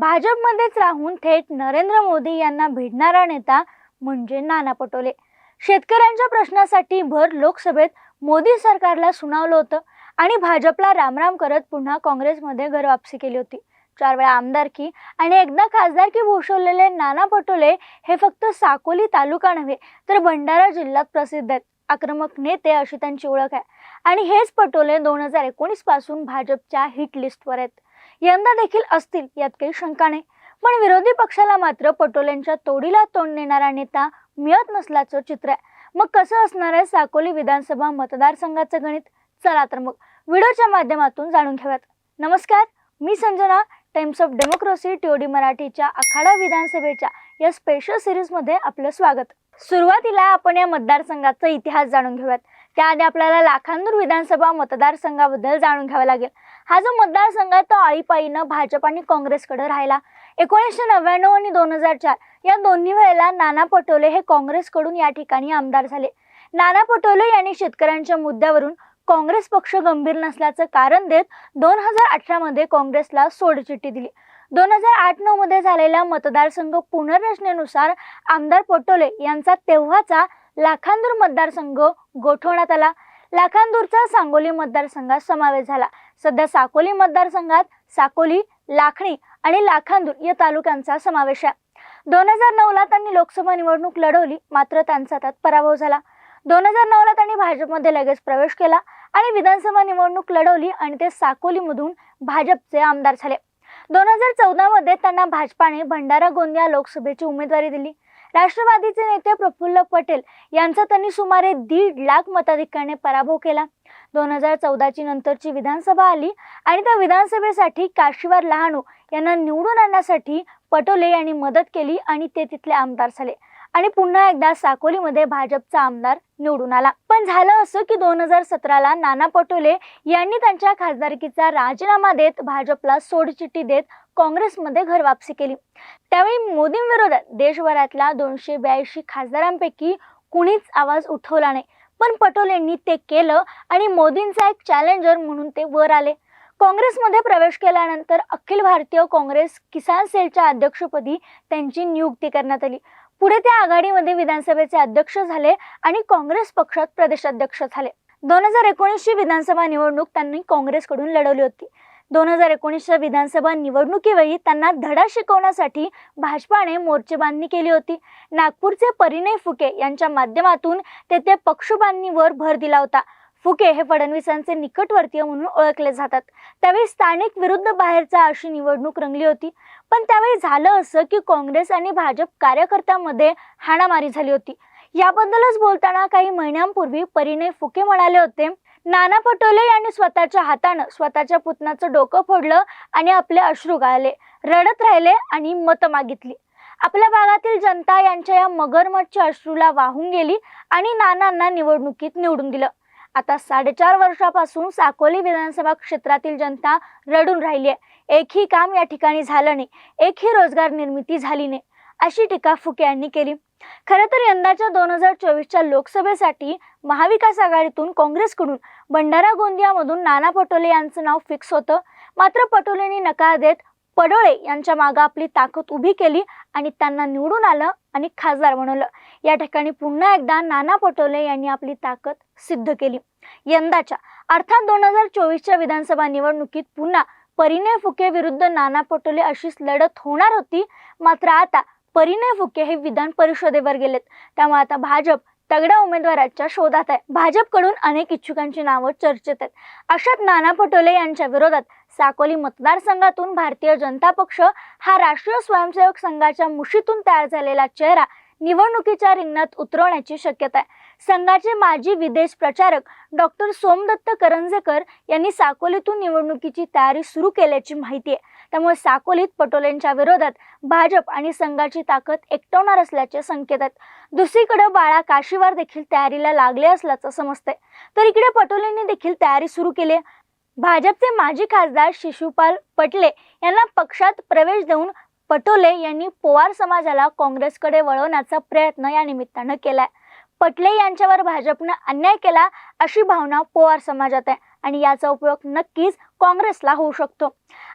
भाजपमध्येच राहून थेट नरेंद्र मोदी यांना भिडणारा नेता म्हणजे नाना पटोले. शेतकऱ्यांच्या प्रश्नासाठी भर लोकसभेत मोदी सरकारला सुनावलं होतं आणि भाजपला रामराम करत पुन्हा काँग्रेसमध्ये घरवापसी केली होती. चार वेळा आमदारकी आणि एकदा खासदारकी भूषवलेले नाना पटोले हे फक्त साकोली तालुका नव्हे तर भंडारा जिल्ह्यात प्रसिद्ध आहेत. आक्रमक नेते अशी त्यांची ओळख आहे. आणि हेच पटोले दोन हजार एकोणीसपासून भाजपच्या हिट लिस्टवर आहेत. यंदा देखील असतील यात काही शंका नाही. पण विरोधी पक्षाला मात्र पटोलेंच्या तोडीला तोंड देणारा नेता मिळत नसल्याचं चित्र आहे. मग कसं असणार आहे साकोली विधानसभा मतदारसंघाचं गणित? चला तर मग व्हिडिओच्या माध्यमातून जाणून घेऊयात. नमस्कार मी Sanjana Times of Democracy TOD मराठीच्या आखाडा विधानसभेच्या या स्पेशल सिरीजमध्ये आपलं स्वागत. सुरुवातीला आपण या मतदारसंघाचा इतिहास जाणून घेऊयात. त्याआधी आपल्याला लाखांदूर विधानसभा मतदारसंघाबद्दल जाणून घ्यावं लागेल. हा जो मतदारसंघ आहे तो आळीपाळीनं भाजप आणि काँग्रेसकडे राहिला. एकोणीसशे नव्याण्णव आणि दोन हजार चार या दोन्ही वेळेला नाना पटोले हे काँग्रेसकडून या ठिकाणी आमदार झाले. नाना पटोले यांनी शेतकऱ्यांच्या मुद्द्यावरून काँग्रेस पक्ष गंभीर नसल्याचं कारण देत दोन हजार अठरामध्ये काँग्रेसला सोडचिठ्ठी दिली. दोन हजार आठ नऊ मध्ये झालेल्या मतदारसंघ पुनर्रचनेनुसार आमदार पटोले यांचा तेव्हाचा लाखांदूर मतदारसंघ गोठवण्यात आला. लाखांदूरचा सांगोली मतदारसंघात समावेश झाला. सध्या साकोली मतदारसंघात साकोली लाखणी आणि लाखांदूर या तालुक्यांचा समावेश आहे. दोन हजार नऊला त्यांनी लोकसभा निवडणूक लढवली मात्र त्यांचा त्यात पराभव झाला. दोन हजार नऊला त्यांनी भाजपमध्ये लगेच प्रवेश केला आणि विधानसभा निवडणूक लढवली आणि ते साकोलीमधून भाजपचे आमदार झाले. दोन हजार चौदामध्ये त्यांना भाजपाने भंडारा गोंदिया लोकसभेची उमेदवारी दिली. राष्ट्रवादीचे नेते प्रफुल्ल पटेल यांचा त्यांनी सुमारे दीड लाख मताधिक्याने पराभव केला. दोन हजार चौदाची नंतरची विधानसभा आली आणि त्या विधानसभेसाठी काशीवार लहानू यांना निवडून आणण्यासाठी पटोले यांनी मदत केली आणि ते तिथले आमदार झाले. आणि पुन्हा एकदा साकोलीमध्ये भाजपचा आमदार निवडून आला. पण झालं असं की दोन हजार सतराला नाना पटोले यांनी त्यांच्या खासदारकीचा राजीनामा देत भाजपला सोडचिठ्ठी देत काँग्रेसमध्ये घरवापसी केली. त्यावेळी मोदींविरोधात देशभरातल्या दोनशे ब्याऐंशी खासदारांपैकी कुणीच आवाज उठवला नाही. पण पटोलेंनी ते केलं आणि मोदींचा एक चॅलेंजर म्हणून ते वर आले. काँग्रेसमध्ये प्रवेश केल्यानंतर अखिल भारतीय काँग्रेस किसान सेलच्या अध्यक्षपदी त्यांची नियुक्ती करण्यात आली. पुढे ते आघाडीमध्ये विधानसभेचे अध्यक्ष झाले आणि काँग्रेस पक्षात प्रदेशाध्यक्ष झाले. दोन हजार एकोणीसची विधानसभा निवडणूक त्यांनी काँग्रेसकडून लढवली होती. दोन हजार एकोणीसच्या विधानसभा निवडणुकीवेळी त्यांना धडा शिकवण्यासाठी भाजपाने मोर्चेबांधणी केली होती. नागपूरचे परिणय फुके यांच्या माध्यमातून तेथे ते पक्षबांधणीवर भर दिला होता. फुके हे फडणवीसांचे निकटवर्तीय म्हणून ओळखले जातात. त्यावेळी स्थानिक विरुद्ध बाहेरचा अशी निवडणूक रंगली होती. पण त्यावेळी झालं असं की काँग्रेस आणि भाजप कार्यकर्त्यांमध्ये हाणामारी झाली होती. याबद्दलच बोलताना काही महिन्यांपूर्वी परिणय फुके म्हणाले होते नाना पटोले यांनी स्वतःच्या हातानं स्वतःच्या पुतणाचं डोकं फोडलं आणि आपले अश्रू गाळले रडत राहिले आणि मत मागितली. आपल्या भागातील जनता यांच्या या मगरमच्छ अश्रूला वाहून गेली आणि नानांना निवडणुकीत निवडून दिलं. आता साडेचार वर्षापासून साकोली विधानसभा क्षेत्रातील जनता रडून राहिली आहे एकही काम या ठिकाणी झालं नाही. एकही रोजगार निर्मिती झाली नाही. अशी टीका फुके यांनी केली. खरं तर यंदाच्या दोन हजार चोवीसच्या लोकसभेसाठी महाविकास आघाडीतून काँग्रेसकडून भंडारा गोंदियामधून नाना पटोले यांचं नाव फिक्स होतं. मात्र पटोलेंनी नकार देत पडोळे यांच्या मागं आपली ताकद उभी केली आणि त्यांना निवडून आलं आणि खासदार बनवलं. या ठिकाणी पुन्हा एकदा नाना पटोले यांनी आपली ताकद सिद्ध केली. यंदाच्या अर्थात दोन हजार चोवीसच्या विधानसभा निवडणुकीत पुन्हा परिणय फुके विरुद्ध नाना पटोले अशीच लढत होणार होती. मात्र आता परिणय फुके हे विधान परिषदेवर गेलेत. त्यामुळे आता भाजप तगड्या उमेदवाराच्या शोधात आहे. भाजपकडून अनेक इच्छुकांची नावं चर्चेत आहेत. अशात नाना पटोले यांच्या विरोधात साकोली मतदारसंघातून भारतीय जनता पक्ष हा राष्ट्रीय स्वयंसेवक संघाच्या मुशीतून तयार झालेला चेहरा निवडणुकीच्या रिंगणात उतरवण्याची शक्यता आहे. संघाचे माजी विदेश प्रचारक डॉक्टर सोमदत्त करंजेकर यांनी साकोलीतून निवडणुकीची तयारी सुरू केल्याची माहिती आहे. त्यामुळे साकोलीत पटोलेंच्या विरोधात भाजप आणि संघाची ताकद एकटवणार असल्याचे संकेत आहेत. दुसरीकडे बाळा काशीवार देखील तयारीला लागले असल्याचं समजतंय. तर इकडे पटोलेंनी देखील तयारी सुरू केली भाजपचे माजी खासदार शिशुपाल पटले यांना पक्षात प्रवेश देऊन पटोले यांनी पोवार समाजाला काँग्रेसकडे वळवण्याचा प्रयत्न या निमित्तानं केलाय. पटले यांच्यावर भाजपनं अन्याय केला अशी भावना पोवार समाजात आहे आणि याचा उपयोग नक्कीच काँग्रेसला होऊ शकतो.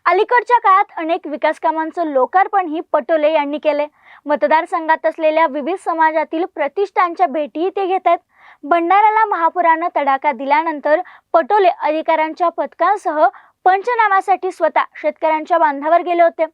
अलीकडच्या काळात अनेक विकास कामांचं लोकार्पणही पटोले यांनी केले. मतदारसंघात असलेल्या विविध समाजातील प्रतिष्ठानच्या भेटीही ते घेत आहेत. भंडाऱ्याला महापुरानं तडाखा दिल्यानंतर पटोले अधिकाऱ्यांच्या पथकांसह पंचनामासाठी स्वतः शेतकऱ्यांच्या बांधावर गेले होते.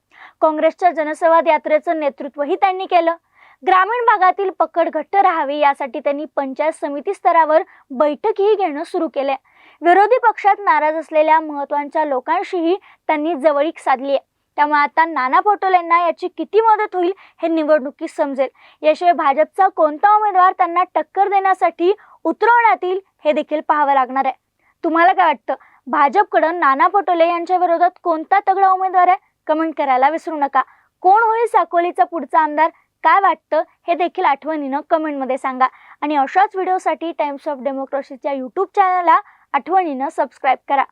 काँग्रेसच्या जनसंवाद यात्रेचं नेतृत्वही त्यांनी केलं. ग्रामीण भागातील पकड घट्ट राहावी यासाठी त्यांनी पंचायत समिती स्तरावर बैठकही घेणं सुरू केलंय. विरोधी पक्षात नाराज असलेल्या महत्त्वाच्या लोकांशीही त्यांनी जवळीक साधली आहे त्यामुळे आता नाना पटोलेंना याची किती मदत होईल हे निवडणुकीत समजेल. याशिवाय भाजपचा कोणता उमेदवार त्यांना टक्कर देण्यासाठी उतरवण्यात येईल हे देखील पाहावं लागणार आहे. तुम्हाला काय वाटतं? भाजपकडं नाना पटोले यांच्या विरोधात कोणता तगडा उमेदवार आहे? कमेंट करायला विसरू नका. कोण होईल साकोलीचा पुढचा आमदार? काय वाटतं हे देखील आठवणीनं कमेंटमध्ये सांगा. आणि अशाच व्हिडिओसाठी टाइम्स ऑफ डेमोक्रेसीच्या यूट्यूब चॅनलला आठवणीनं सबस्क्राईब करा.